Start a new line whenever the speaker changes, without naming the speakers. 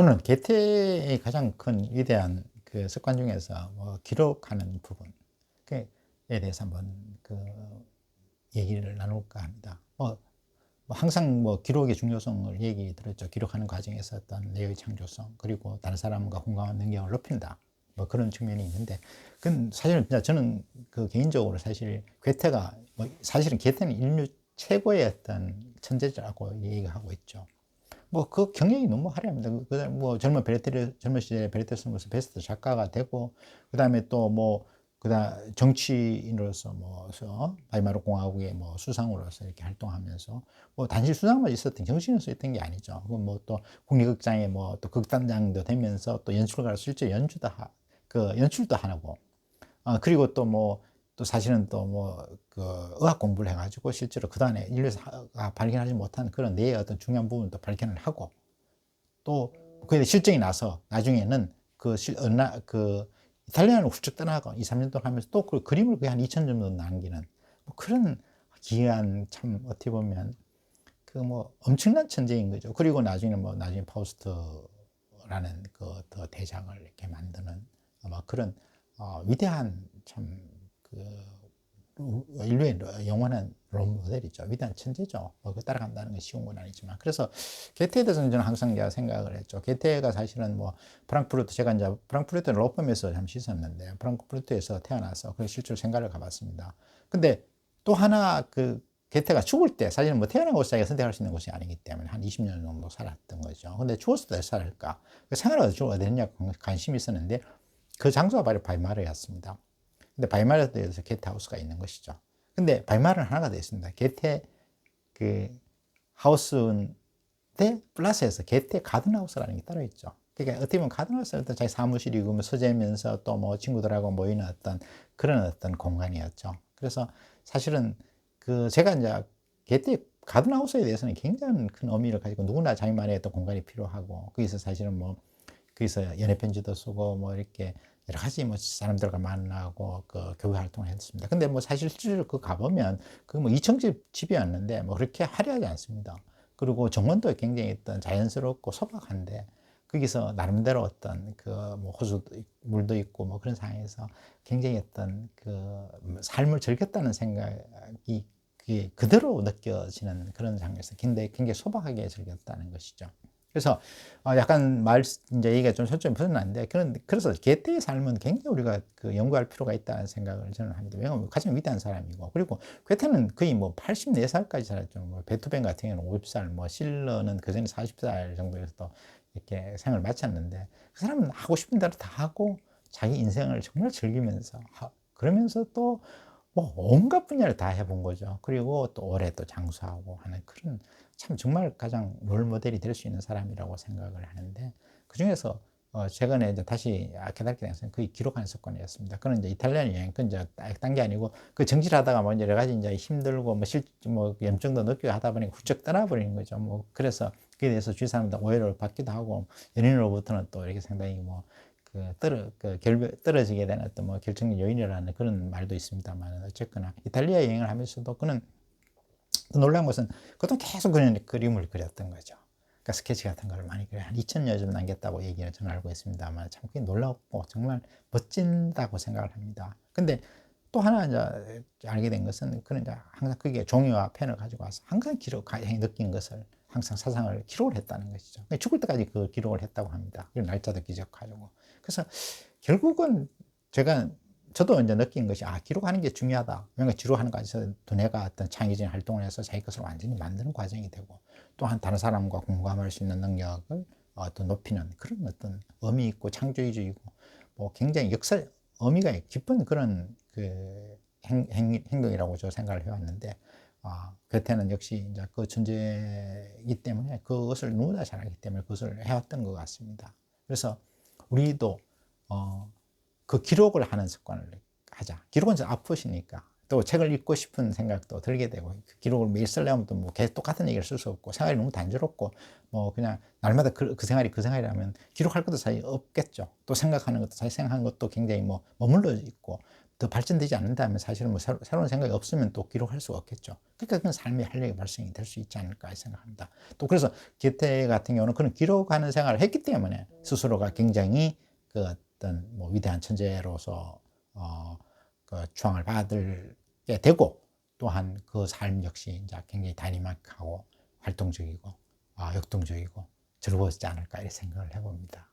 오늘은 개태의 가장 큰 위대한 그 습관 중에서 뭐 기록하는 부분에 대해서 한번 그 얘기를 나눌까 합니다. 뭐, 뭐 항상 뭐 기록의 중요성을 얘기 들었죠. 기록하는 과정에서 어떤 내의 창조성 그리고 다른 사람과 공감하는 능력을 높인다. 뭐 그런 측면이 있는데, 그건 사실은 저는 그 개인적으로 사실 괴테가 뭐 사실은 괴테는 인류 최고의 어떤 천재자라고 얘기하고 있죠. 뭐 그 경력이 너무 화려합니다. 그, 그다음 뭐 젊은 베르테르 젊은 시절에 베르테스무스 베스트 작가가 되고 그다음에 또뭐 그다음 정치인으로서 뭐 바이마르 공화국의 뭐 수상으로서 이렇게 활동하면서 뭐 단지 수상만 있었던 정치인으로서 있던 게 아니죠. 뭐또 국립극장에 뭐또 극단장도 되면서 또 연출가로 실제 연주도 하, 그 연출도 하고 어, 그리고 또뭐 또 사실은 또 뭐 그 의학 공부를 해가지고 실제로 그 다음에 인류가 발견하지 못한 그런 뇌의 어떤 중요한 부분도 발견을 하고 또 그에 실증이 나서 나중에는 그 실, 그 이탈리아는 훌쩍 떠나고 2, 3년 동안 하면서 또 그 그림을 거의 한 2천 점 정도 남기는 뭐 그런 기이한 참 어떻게 보면 그 뭐 엄청난 천재인 거죠. 그리고 나중에 뭐 나중에 파우스트라는 그 더 대장을 이렇게 만드는 아마 그런 어, 위대한 참 그 인류의 영원한 롤 모델이죠. 위대한 천재죠. 뭐, 그 따라간다는 건 쉬운 건 아니지만. 그래서 게테에 대해서는 저는 항상 제가 생각을 했죠. 게테가 사실은 뭐, 프랑크푸르트, 제가 이제 프랑크푸르트 로펌에서 잠시 있었는데, 프랑크푸르트에서 태어나서 그 실제로 생각을 가봤습니다. 근데 또 하나 그 게테가 죽을 때 사실은 뭐 태어난 곳 자기가 선택할 수 있는 곳이 아니기 때문에 한 20년 정도 살았던 거죠. 근데 죽었을 때 살을까? 그 생활을 어떻게 죽어야 되느냐 관심이 있었는데 그 장소가 바로 바이마르였습니다. 근데 바이마르에 대해서 게테하우스가 있는 것이죠. 근데 바이마르는 하나가 되어 있습니다. 게테 그 하우스인데 플러스에서 게테 가든하우스라는 게 따로 있죠. 그러니까 어떻게 보면 가든하우스는 자기 사무실이고 뭐 서재면서 또 뭐 친구들하고 모이는 어떤 그런 어떤 공간이었죠. 그래서 사실은 그 제가 이제 게테 가든하우스에 대해서는 굉장히 큰 의미를 가지고 누구나 자기만의 어떤 공간이 필요하고 거기서 사실은 뭐 거기서 연애 편지도 쓰고 뭐 이렇게 여러 가지 뭐 사람들과 만나고 그 교회 활동을 했습니다. 근데 뭐 사실 실제로 그 가보면 그뭐 2층집 집이었는데 뭐 그렇게 화려하지 않습니다. 그리고 정원도 굉장히 어떤 자연스럽고 소박한데 거기서 나름대로 어떤 그 뭐 호수 물도 있고 뭐 그런 상황에서 굉장히 어떤 그 삶을 즐겼다는 생각이 그게 그대로 느껴지는 그런 장면에서 굉장히 굉장히 소박하게 즐겼다는 것이죠. 그래서 어, 약간 말 이제 얘기가 좀 설정이 벗어났는데 그런 그래서 개태의 삶은 굉장히 우리가 그 연구할 필요가 있다는 생각을 저는 합니다. 왜냐하면 가장 위대한 사람이고 그리고 괴테는 거의 뭐 84살까지 살았죠. 뭐 베토벤 같은 경우는 50살, 뭐 실러는 그 전에 40살 정도에서 또 이렇게 생을 마쳤는데 그 사람은 하고 싶은 대로 다 하고 자기 인생을 정말 즐기면서 하, 그러면서 또 뭐 온갖 분야를 다 해본 거죠. 그리고 또 오래 또 장수하고 하는 그런 참 정말 가장 롤 모델이 될 수 있는 사람이라고 생각을 하는데 그 중에서 어 최근에 이제 다시 깨닫게 된 것은 거의 기록하는 습관이었습니다. 그는 이제 이탈리아 여행, 그 이제 딴게 아니고 그 정치하다가 뭐 여러 가지 이제 힘들고 뭐 실, 뭐 염증도 느끼고 하다 보니까 훌쩍 떠나버리는 거죠. 뭐 그래서 그에 대해서 주위 사람들 오해를 받기도 하고 연인으로부터는 또 이렇게 상당히 뭐 그 떨어 그 결, 떨어지게 되는 어떤 뭐 결정적 요인이라는 그런 말도 있습니다만 어쨌거나 이탈리아 여행을 하면서도 그는 놀란 것은 그것도 계속 그냥 그림을 그렸던 거죠. 그러니까 스케치 같은 걸 많이 그려 한 2천여 점 남겼다고 얘기를 저는 알고 있습니다만 참 그게 놀랍고 정말 멋진다고 생각을 합니다. 근데 또 하나 이제 알게 된 것은 그는 이제 항상 그게 종이와 펜을 가지고 와서 항상 기록, 느낀 것을 항상 사상을 기록을 했다는 것이죠. 그러니까 죽을 때까지 그 기록을 했다고 합니다. 그리고 날짜도 기적하고. 그래서 결국은 제가 저도 이제 느낀 것이 아 기록하는 게 중요하다. 왜냐면 기록하는 과정에서 두뇌가 어떤 창의적인 활동을 해서 자기 것을 완전히 만드는 과정이 되고 또한 다른 사람과 공감할 수 있는 능력을 어, 또 높이는 그런 어떤 의미 있고 창조주의고 뭐 굉장히 역사 의미가 깊은 그런 그 행, 행, 행동이라고 저 생각을 해왔는데 아, 그때는 역시 이제 그 존재이기 때문에 그것을 누구나 잘하기 때문에 그것을 해왔던 것 같습니다. 그래서 우리도 어, 그 기록을 하는 습관을 하자. 기록은 좀 아프시니까. 또 책을 읽고 싶은 생각도 들게 되고 그 기록을 매일 쓰려면 또 뭐 계속 똑같은 얘기를 쓸 수 없고 생활이 너무 단조롭고 뭐 그냥 날마다 그, 그 생활이 그 생활이라면 기록할 것도 사실 없겠죠. 또 생각하는 것도 사실 생각하는 것도 굉장히 뭐 머물러 있고 더 발전되지 않는다면 사실은 뭐 새로, 새로 운 생각이 없으면 또 기록할 수가 없겠죠. 그러니까 그건 삶의 활력의 발생이 될 수 있지 않을까 생각합니다. 또 그래서 기태 같은 경우는 그런 기록하는 생활을 했기 때문에 스스로가 굉장히 그 어떤 뭐 위대한 천재로서 어, 그 추앙을 받게 되고 또한 그 삶 역시 이제 굉장히 다이나믹하고 활동적이고 아, 역동적이고 즐거웠지 않을까 이렇게 생각을 해봅니다.